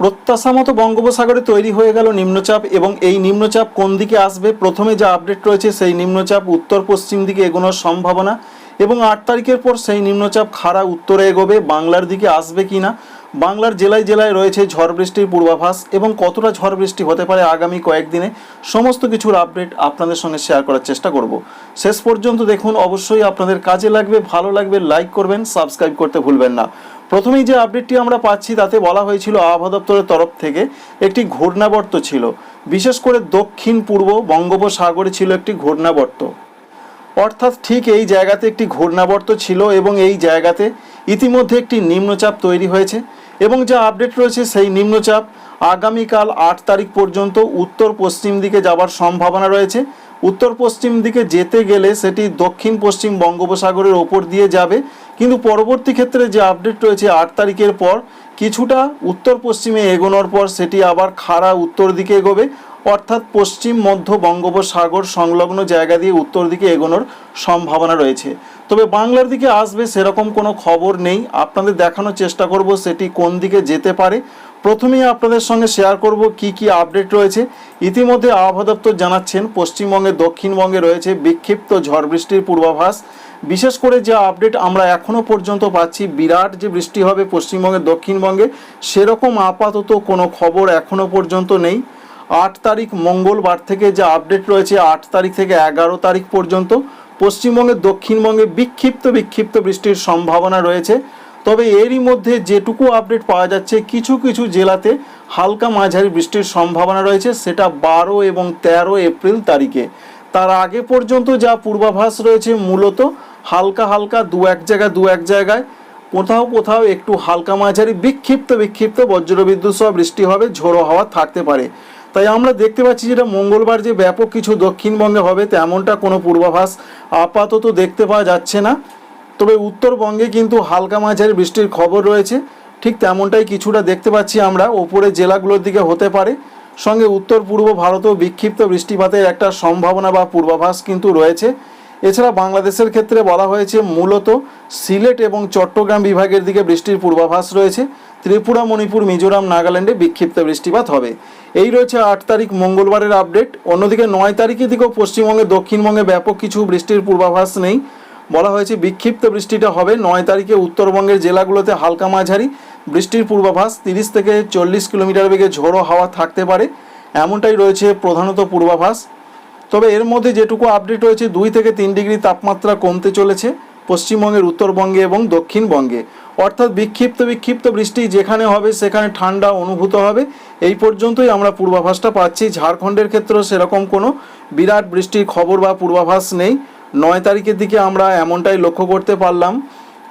প্রত্যাশা মতো বঙ্গোপসাগরে তৈরি হয়ে গেল নিম্নচাপ এবং এই নিম্নচাপ কোন দিকে আসবে? প্রথমে যা আপডেট রয়েছে সেই নিম্নচাপ উত্তর পশ্চিম দিকে এগোনোর সম্ভাবনা এবং আট তারিখের পর সেই নিম্নচাপ খাড়া উত্তরে এগোবে। বাংলার দিকে আসবে কি না? বাংলার জেলায় জেলায় রয়েছে ঝড় বৃষ্টির পূর্বাভাস এবং কতটা ঝড় বৃষ্টি হতে পারে আগামী কয়েকদিনে সমস্ত কিছুর আপডেট আপনাদের সঙ্গে শেয়ার করার চেষ্টা করব। শেষ পর্যন্ত দেখুন, অবশ্যই আপনাদের কাজে লাগবে, ভালো লাগবে, লাইক করবেন, সাবস্ক্রাইব করতে ভুলবেন না। প্রথমেই যে আপডেটটি আমরা পাচ্ছি তাতে বলা হয়েছিল আবহাওয়া দপ্তরের তরফ থেকে একটি ঘূর্ণাবর্ত ছিল। বিশেষ করে দক্ষিণ, পূর্ব বঙ্গোপসাগরে ছিল একটি ঘূর্ণাবর্ত। অর্থাৎ ঠিক এই জায়গাতে একটি ঘূর্ণাবর্ত ছিল এবং এই জায়গাতে ইতিমধ্যে একটি নিম্নচাপ তৈরি হয়েছে এবং যা আপডেট রয়েছে সেই নিম্নচাপ আগামীকাল আট তারিখ পর্যন্ত উত্তর পশ্চিম দিকে যাবার সম্ভাবনা রয়েছে। উত্তর পশ্চিম দিকে যেতে গেলে সেটি দক্ষিণ পশ্চিম বঙ্গোপসাগরের ওপর দিয়ে যাবে কিন্তু পরবর্তী ক্ষেত্রে যে আপডেট রয়েছে আট তারিখের পর, কিছুটা উত্তর পশ্চিমে এগোনোর পর সেটি আবার খাড়া উত্তর দিকে এগোবে। অর্থাৎ পশ্চিম মধ্য বঙ্গোপসাগর সংলগ্ন জায়গা দিয়ে উত্তর দিকে এগোনোর সম্ভাবনা রয়েছে। তবে বাংলার দিকে আসবে সেরকম কোনো খবর নেই। আপনাদের দেখানোর চেষ্টা করব সেটি কোন দিকে যেতে পারে। প্রথমেই আপনাদের সঙ্গে শেয়ার করব কি কি আপডেট রয়েছে। ইতিমধ্যে আবহাওয়া দপ্তর জানাচ্ছেন, পশ্চিমবঙ্গে দক্ষিণবঙ্গে রয়েছে বিক্ষিপ্ত ঝড় বৃষ্টির পূর্বাভাস। বিশেষ করে যে আপডেট আমরা এখনও পর্যন্ত পাচ্ছি, বিরাট যে বৃষ্টি হবে পশ্চিমবঙ্গে, দক্ষিণবঙ্গে, সেরকম আপাতত কোনো খবর এখনও পর্যন্ত নেই। আট তারিখ মঙ্গলবার থেকে যে আপডেট রয়েছে, আট তারিখ থেকে এগারো তারিখ পর্যন্ত পশ্চিমবঙ্গের দক্ষিণবঙ্গে বিক্ষিপ্ত বিক্ষিপ্ত বৃষ্টির সম্ভাবনা রয়েছে। তবে এরই মধ্যে যেটুকু আপডেট পাওয়া যাচ্ছে, কিছু কিছু জেলাতে হালকা মাঝারি বৃষ্টির সম্ভাবনা রয়েছে, সেটা বারো এবং তেরো এপ্রিল তারিখে। তার আগে পর্যন্ত যা পূর্বাভাস রয়েছে মূলত হালকা হালকা দু এক জায়গায় দু এক জায়গায়, কোথাও কোথাও একটু হালকা মাঝারি, বিক্ষিপ্ত বিক্ষিপ্ত বজ্রবিদ্যুৎ সহ বৃষ্টি হবে, ঝোড়ো হাওয়া থাকতে পারে। তাই আমরা দেখতে পাচ্ছি যেটা মঙ্গলবার যে ব্যাপক কিছু দক্ষিণবঙ্গে হবে তেমনটা কোনো পূর্বাভাস আপাতত দেখতে পাওয়া যাচ্ছে না। তবে উত্তরবঙ্গে কিন্তু হালকা মাঝারি বৃষ্টির খবর রয়েছে। ঠিক তেমনটাই কিছুটা দেখতে পাচ্ছি আমরা। ওপরের জেলাগুলোর দিকে হতে পারে। সঙ্গে উত্তর পূর্ব ভারতেও বিক্ষিপ্ত বৃষ্টিপাতের একটা সম্ভাবনা বা পূর্বাভাস কিন্তু রয়েছে। এছাড়া বাংলাদেশের ক্ষেত্রে বলা হয়েছে মূলত সিলেট এবং চট্টগ্রাম বিভাগের দিকে বৃষ্টির পূর্বাভাস রয়েছে। ত্রিপুরা, মণিপুর, মিজোরাম, নাগাল্যান্ডে বিক্ষিপ্ত বৃষ্টিপাত হবে। এই রয়েছে আট তারিখ মঙ্গলবারের আপডেট। অন্যদিকে নয় তারিখের দিকেও পশ্চিমবঙ্গে, দক্ষিণবঙ্গে ব্যাপক কিছু বৃষ্টির পূর্বাভাস নেই। বলা হয়েছে, বিক্ষিপ্ত বৃষ্টিটা হবে নয় তারিখে উত্তরবঙ্গের জেলাগুলোতে হালকা মাঝারি। বৃষ্টির পূর্বাভাস তিরিশ থেকে চল্লিশ কিলোমিটার বেগে ঝোড়ো হাওয়া থাকতে পারে। এমনটাই রয়েছে প্রধানত পূর্বাভাস। তবে এর মধ্যে যেটুকু আপডেট রয়েছে, দুই থেকে তিন ডিগ্রি তাপমাত্রা কমতে চলেছে পশ্চিমবঙ্গের উত্তরবঙ্গে এবং দক্ষিণবঙ্গে। অর্থাৎ বিক্ষিপ্ত বিক্ষিপ্ত বৃষ্টি যেখানে হবে, সেখানে ঠান্ডা অনুভূত হবে। এই পর্যন্তই আমরা পূর্বাভাসটা পাচ্ছি। ঝাড়খণ্ডের ক্ষেত্রেও সেরকম কোনো বিরাট বৃষ্টির খবর বা পূর্বাভাস নেই। নয় তারিখের দিকে আমরা এমনটাই লক্ষ্য করতে পারলাম।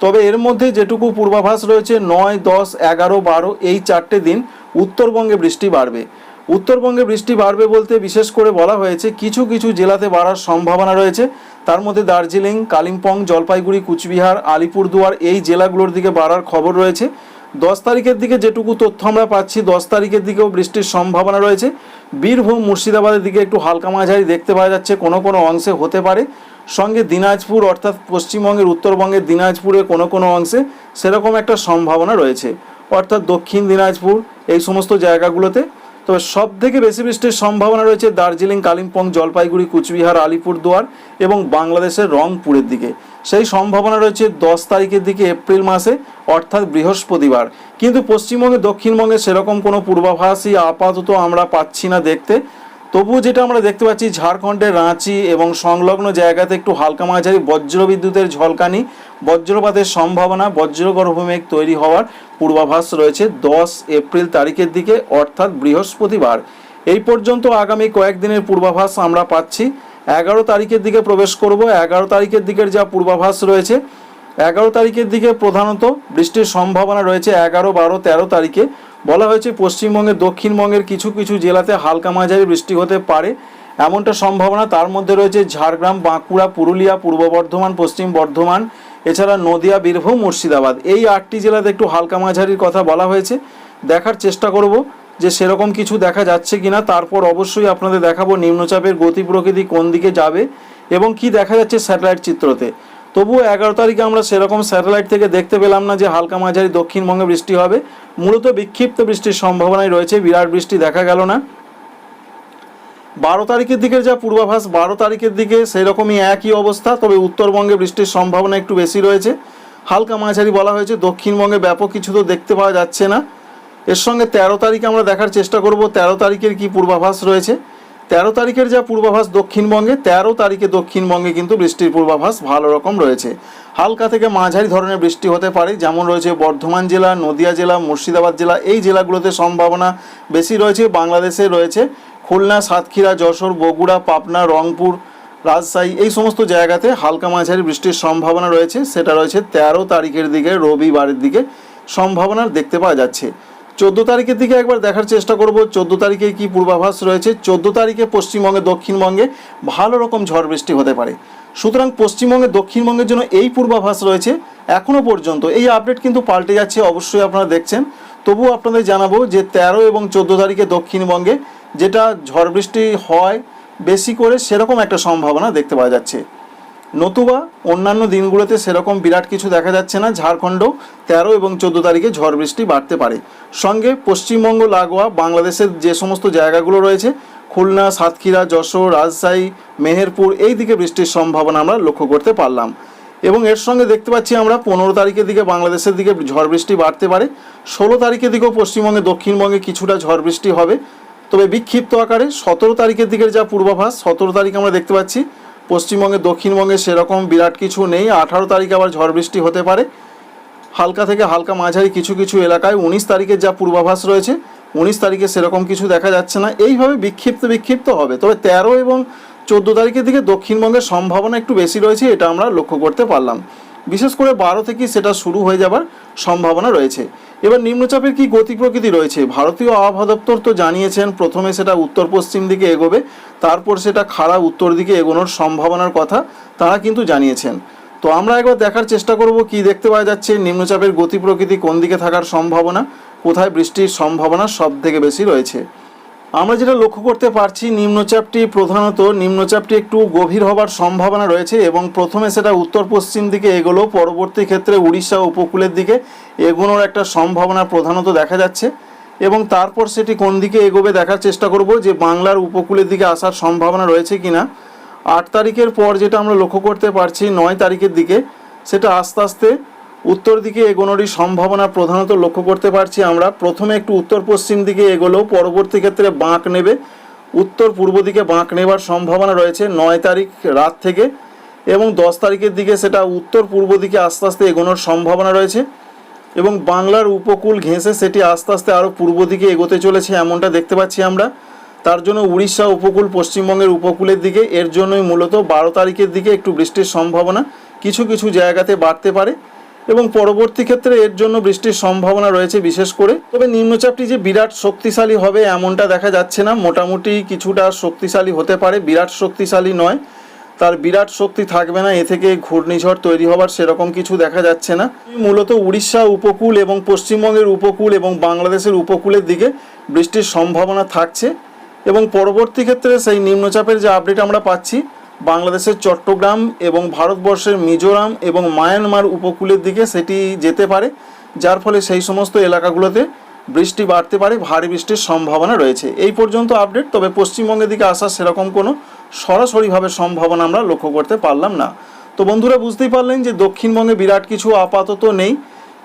তবে এর মধ্যে যেটুকু পূর্বাভাস রয়েছে, নয়, দশ, এগারো, বারো, এই চারটে দিন উত্তরবঙ্গে বৃষ্টি বাড়বে। উত্তরবঙ্গে বৃষ্টি বাড়বে বলতে বিশেষ করে বলা হয়েছে, কিছু কিছু জেলাতে বাড়ার সম্ভাবনা রয়েছে। তার মধ্যে দার্জিলিং, কালিম্পং, জলপাইগুড়ি, কুচবিহার, আলিপুরদুয়ার এই জেলাগুলোর দিকে বাড়ার খবর রয়েছে। দশ তারিখের দিকে যেটুকু তথ্য আমরা পাচ্ছি, দশ তারিখের দিকেও বৃষ্টির সম্ভাবনা রয়েছে। বীরভূম, মুর্শিদাবাদের দিকে একটু হালকা মাঝারি দেখতে পাওয়া যাচ্ছে, কোনো কোনো অংশে হতে পারে। সঙ্গে দিনাজপুর, অর্থাৎ পশ্চিমবঙ্গের উত্তরবঙ্গের দিনাজপুরে কোনো কোনো অংশে সেরকম একটা সম্ভাবনা রয়েছে। অর্থাৎ দক্ষিণ দিনাজপুর, এই সমস্ত জায়গাগুলোতে। তবে সব থেকে বেশি বৃষ্টির সম্ভাবনা রয়েছে দার্জিলিং, কালিম্পং, জলপাইগুড়ি, কুচবিহার, আলিপুরদুয়ার এবং বাংলাদেশের রংপুরের দিকে। সেই সম্ভাবনা রয়েছে দশ তারিখের দিকে এপ্রিল মাসে, অর্থাৎ বৃহস্পতিবার। কিন্তু পশ্চিমবঙ্গে, দক্ষিণবঙ্গে সেরকম কোনো পূর্বাভাসই আপাতত আমরা পাচ্ছি না দেখতে। তবুও যেটা আমরা দেখতে পাচ্ছি ঝাড়খণ্ডের রাঁচি এবং সংলগ্ন জায়গাতে একটু হালকা মাঝারি বজ্রবিদ্যুতের ঝলকানি, বজ্রপাতের সম্ভাবনা বজ্রগর্ভমেঘ তৈরি হওয়ার পূর্বাভাস রয়েছে দশ এপ্রিল তারিখের দিকে, অর্থাৎ বৃহস্পতিবার। এই পর্যন্ত আগামী কয়েকদিনের পূর্বাভাস আমরা পাচ্ছি। এগারো তারিখের দিকে প্রবেশ করব, এগারো তারিখের দিকের যা পূর্বাভাস রয়েছে, এগারো তারিখের দিকে প্রধানত বৃষ্টির সম্ভাবনা রয়েছে এগারো, বারো, তেরো তারিখে। বলা হয়েছে পশ্চিমবঙ্গের, দক্ষিণবঙ্গের কিছু কিছু জেলাতে হালকা মাঝারি বৃষ্টি হতে পারে। এমনটা সম্ভাবনা তার মধ্যে রয়েছে ঝাড়গ্রাম, বাঁকুড়া, পুরুলিয়া, পূর্ব বর্ধমান, পশ্চিম বর্ধমান, এছাড়া নদিয়া, বীরভূম, মুর্শিদাবাদ। এই আটটি জেলাতে একটু হালকা মাঝারির কথা বলা হয়েছে। দেখার চেষ্টা করব যে সেরকম কিছু দেখা যাচ্ছে কিনা। তারপর অবশ্যই আপনাদের দেখাবো নিম্নচাপের গতি প্রকৃতি কোন দিকে যাবে এবং কি দেখা যাচ্ছে স্যাটেলাইট চিত্রতে। তবুও এগারো তারিখে আমরা সেরকম স্যাটেলাইট থেকে দেখতে পেলাম না যে হালকা মাঝারি দক্ষিণবঙ্গে বৃষ্টি হবে। মূলত বিক্ষিপ্ত বৃষ্টির সম্ভাবনাই রয়েছে, বিরাট বৃষ্টি দেখা গেল না। বারো তারিখের দিকের যা পূর্বাভাস, বারো তারিখের দিকে সেরকমই একই অবস্থা, তবে উত্তরবঙ্গে বৃষ্টির সম্ভাবনা একটু বেশি রয়েছে। হালকা মাঝারি বলা হয়েছে, দক্ষিণবঙ্গে ব্যাপক কিছু তো দেখতে পাওয়া যাচ্ছে না। এর সঙ্গে তেরো তারিখে আমরা দেখার চেষ্টা করব, তেরো তারিখের কি পূর্বাভাস রয়েছে। তেরো তারিখের যা পূর্বাভাস দক্ষিণবঙ্গে, তেরো তারিখে দক্ষিণবঙ্গে কিন্তু বৃষ্টির পূর্বাভাস ভালো রকম রয়েছে। হালকা থেকে মাঝারি ধরনের বৃষ্টি হতে পারে, যেমন রয়েছে বর্ধমান জেলা, নদিয়া জেলা, মুর্শিদাবাদ জেলা, এই জেলাগুলোতে সম্ভাবনা বেশি রয়েছে। বাংলাদেশে রয়েছে খুলনা, সাতক্ষীরা, যশোর, বগুড়া, পাবনা, রংপুর, রাজশাহী, এই সমস্ত জায়গাতে হালকা মাঝারি বৃষ্টির সম্ভাবনা রয়েছে। সেটা রয়েছে তেরো তারিখের দিকে, রবিবারের দিকে সম্ভাবনা দেখতে পাওয়া যাচ্ছে। চোদ্দ তারিখের দিকে একবার দেখার চেষ্টা করব। চোদ্দ তারিখে কি পূর্বাভাস রয়েছে? চোদ্দ তারিখে পশ্চিমবঙ্গে, দক্ষিণবঙ্গে ভালো রকম ঝড় বৃষ্টি হতে পারে। সুতরাং পশ্চিমবঙ্গে, দক্ষিণবঙ্গের জন্য এই পূর্বাভাস রয়েছে এখনও পর্যন্ত। এই আপডেট কিন্তু পাল্টে যাচ্ছে, অবশ্যই আপনারা দেখছেন। তবুও আপনাদের জানাব যে তেরো এবং চোদ্দ তারিখে দক্ষিণবঙ্গে যেটা ঝড় বৃষ্টি হয়, বেশি করে সেরকম একটা সম্ভাবনা দেখতে পাওয়া যাচ্ছে। নতুবা অন্যান্য দিনগুলোতে সেরকম বিরাট কিছু দেখা যাচ্ছে না। ঝাড়খণ্ড তেরো এবং চোদ্দ তারিখে ঝড় বৃষ্টি বাড়তে পারে। সঙ্গে পশ্চিমবঙ্গ, লাগোয়া, বাংলাদেশের যে সমস্ত জায়গাগুলো রয়েছে, খুলনা, সাতক্ষীরা, যশোর, রাজশাহী, মেহেরপুর, এই দিকে বৃষ্টির সম্ভাবনা আমরা লক্ষ্য করতে পারলাম। এবং এর সঙ্গে দেখতে পাচ্ছি আমরা, পনেরো তারিখের দিকে বাংলাদেশের দিকে ঝড় বৃষ্টি বাড়তে পারে। ষোলো তারিখের দিকেও পশ্চিমবঙ্গে, দক্ষিণবঙ্গে কিছুটা ঝড় বৃষ্টি হবে। তবে বিক্ষিপ্ত আকারে সতেরো তারিখের দিকের যা পূর্বাভাস, সতেরো তারিখ আমরা দেখতে পাচ্ছি পশ্চিমবঙ্গে, দক্ষিণবঙ্গে সেরকম বিরাট কিছু নেই। আঠারো তারিখে আবার ঝড় বৃষ্টি হতে পারে। হালকা থেকে হালকা মাঝারি কিছু কিছু এলাকায় উনিশ তারিখের যা পূর্বাভাস রয়েছে, উনিশ তারিখে সেরকম কিছু দেখা যাচ্ছে না। এইভাবে বিক্ষিপ্ত বিক্ষিপ্ত হবে। তবে তেরো এবং চোদ্দ তারিখের দিকে দক্ষিণবঙ্গের সম্ভাবনা একটু বেশি রয়েছে, এটা আমরা লক্ষ্য করতে পারলাম। বিশেষ করে বারো থেকেই সেটা শুরু হয়ে যাবার সম্ভাবনা রয়েছে। এবার নিম্নচাপের কি গতি প্রকৃতি রয়েছে? ভারতীয় আবহাওয়া দপ্তর তো জানিয়েছেন, প্রথমে সেটা উত্তর পশ্চিম দিকে এগোবে, তারপর সেটা খাড়া উত্তর দিকে এগোনোর সম্ভাবনার কথা তারা কিন্তু জানিয়েছেন। তো আমরা একবার দেখার চেষ্টা করব কি দেখতে পাওয়া যাচ্ছে, নিম্নচাপের গতি প্রকৃতি কোন দিকে থাকার সম্ভাবনা, কোথায় বৃষ্টির সম্ভাবনা সব থেকে বেশি রয়েছে। আমরা যেটা লক্ষ্য করতে পারছি, নিম্নচাপটি প্রধানত, নিম্নচাপটি একটু গভীর হবার সম্ভাবনা রয়েছে এবং প্রথমে সেটা উত্তর পশ্চিম দিকে এগোলো, পরবর্তী ক্ষেত্রে উড়িষ্যা উপকূলের দিকে এগোনোর একটা সম্ভাবনা প্রধানত দেখা যাচ্ছে এবং তারপর সেটি কোন দিকে এগোবে দেখার চেষ্টা করব যে বাংলার উপকূলের দিকে আসার সম্ভাবনা রয়েছে কিনা। আট তারিখের পর যেটা আমরা লক্ষ্য করতে পারছি, নয় তারিখের দিকে, সেটা আস্তে আস্তে উত্তর দিকে এগোনোরই সম্ভাবনা প্রধানত লক্ষ্য করতে পারছি আমরা। প্রথমে একটু উত্তর পশ্চিম দিকে এগোলেও পরবর্তী ক্ষেত্রে বাঁক নেবে। উত্তর পূর্ব দিকে বাঁক নেবার সম্ভাবনা রয়েছে নয় তারিখ রাত থেকে এবং দশ তারিখের দিকে সেটা উত্তর পূর্ব দিকে আস্তে আস্তে এগোনোর সম্ভাবনা রয়েছে এবং বাংলার উপকূল ঘেঁষে সেটি আস্তে আস্তে আরও পূর্ব দিকে এগোতে চলেছে এমনটা দেখতে পাচ্ছি আমরা। তার জন্য উড়িষ্যা উপকূল পশ্চিমবঙ্গের উপকূলের দিকে, এর জন্যই মূলত বারো তারিখের দিকে একটু বৃষ্টির সম্ভাবনা কিছু কিছু জায়গাতে বাড়তে পারে। এবং পরবর্তী ক্ষেত্রে এর জন্য বৃষ্টির সম্ভাবনা রয়েছে বিশেষ করে। তবে নিম্নচাপটি যে বিরাট শক্তিশালী হবে এমনটা দেখা যাচ্ছে না। মোটামুটি কিছুটা শক্তিশালী হতে পারে। বিরাট শক্তিশালী নয়। তার বিরাট শক্তি থাকবে না। এ থেকে ঘূর্ণিঝড় তৈরি হবার সেরকম কিছু দেখা যাচ্ছে না। মূলত উড়িষ্যা উপকূল এবং পশ্চিমবঙ্গের উপকূল এবং বাংলাদেশের উপকূলের দিকে বৃষ্টির সম্ভাবনা থাকছে। এবং পরবর্তী ক্ষেত্রে সেই নিম্নচাপের যে আপডেট আমরা পাচ্ছি বাংলাদেশের চট্টগ্রাম এবং ভারতবর্ষের মিজোরাম এবং মায়ানমার উপকূলের দিকে সেটি যেতে পারে, যার ফলে সেই সমস্ত এলাকাগুলোতে বৃষ্টি বাড়তে পারে, ভারী বৃষ্টির সম্ভাবনা রয়েছে। এই পর্যন্ত আপডেট, তবে পশ্চিমবঙ্গের দিকে আসার সেরকম কোনো সরাসরিভাবে সম্ভাবনা আমরা লক্ষ্য করতে পারলাম না। তো বন্ধুরা, বুঝতেই পারলেন যে দক্ষিণবঙ্গে বিরাট কিছু আপাতত নেই।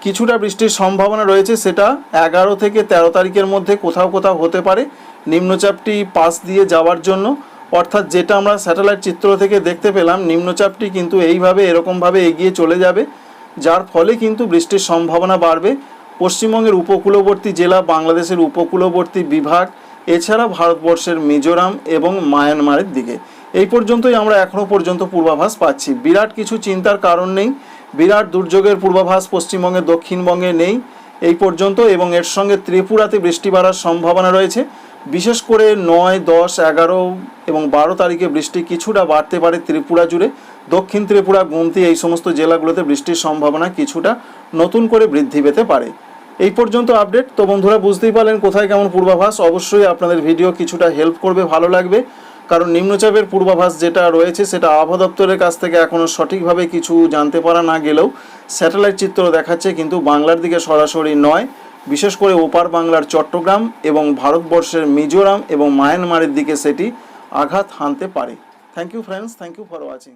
কিছুটা বৃষ্টির সম্ভাবনা রয়েছে, সেটা এগারো থেকে তেরো তারিখের মধ্যে কোথাও কোথাও হতে পারে। নিম্নচাপটি পাশ দিয়ে যাওয়ার জন্য অর্থাৎ যেটা আমরা স্যাটেলাইট চিত্র থেকে দেখতে পেলাম, নিম্নচাপটি কিন্তু এইভাবে এরকমভাবে এগিয়ে চলে যাবে, যার ফলে কিন্তু বৃষ্টির সম্ভাবনা বাড়বে। পশ্চিমবঙ্গের উপকূলবর্তী জেলা, বাংলাদেশের উপকূলবর্তী বিভাগ, এছাড়া ভারতবর্ষের মিজোরাম এবং মায়ানমারের দিকে। এই পর্যন্তই আমরা এখনও পর্যন্ত পূর্বাভাস পাচ্ছি। বিরাট কিছু চিন্তার কারণ নেই, বিরাট দুর্যোগের পূর্বাভাস পশ্চিমবঙ্গের দক্ষিণবঙ্গে নেই। এই পর্যন্ত এবং এর সঙ্গে ত্রিপুরাতে বৃষ্টি বাড়ার সম্ভাবনা রয়েছে। বিশেষ করে নয়, দশ, এগারো এবং বারো তারিখে বৃষ্টি কিছুটা বাড়তে পারে ত্রিপুরা জুড়ে। দক্ষিণ ত্রিপুরা, গুমতি এই সমস্ত জেলাগুলোতে বৃষ্টির সম্ভাবনা কিছুটা নতুন করে বৃদ্ধি পেতে পারে। এই পর্যন্ত আপডেট। তো বন্ধুরা, বুঝতেই পারলেন কোথায় কেমন পূর্বাভাস। অবশ্যই আপনাদের ভিডিও কিছুটা হেল্প করবে, ভালো লাগবে। কারণ নিম্নচাপের পূর্বাভাস যেটা রয়েছে, সেটা আবহাওয়া দপ্তরের কাছ থেকে এখনও সঠিকভাবে কিছু জানতে পারা না গেলেও স্যাটেলাইট চিত্র দেখাচ্ছে, কিন্তু বাংলার দিকে সরাসরি নয়। বিশেষ করে ওপার বাংলার চট্টগ্রাম এবং ভারতবর্ষের মিজোরাম এবং মায়ানমারের দিকে সেটি আঘাত হানতে পারে। Thank you friends thank you for watching